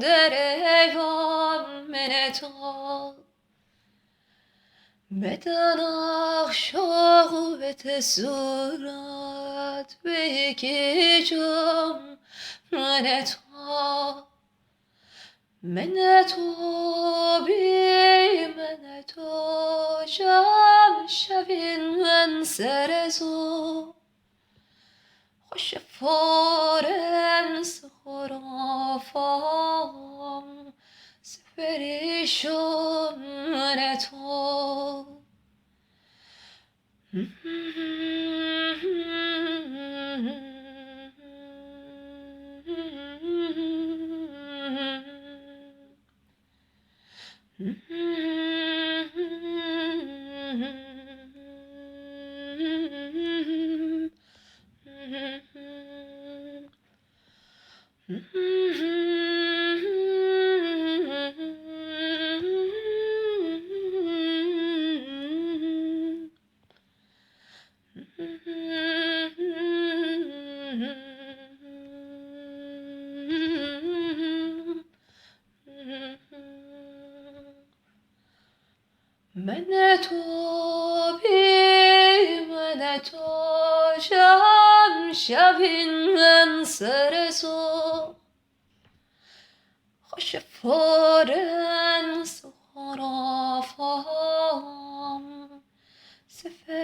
در ایوان منتا بدن آخشاق و به تسورت بگی جام منتا من تو بی من تو جمع شویم من سر زو خوش فارنس خرافام سپریشون من تو من Мене тобі, мене тоже جمع شویم من سر زو خوش فارنس خرافام سفر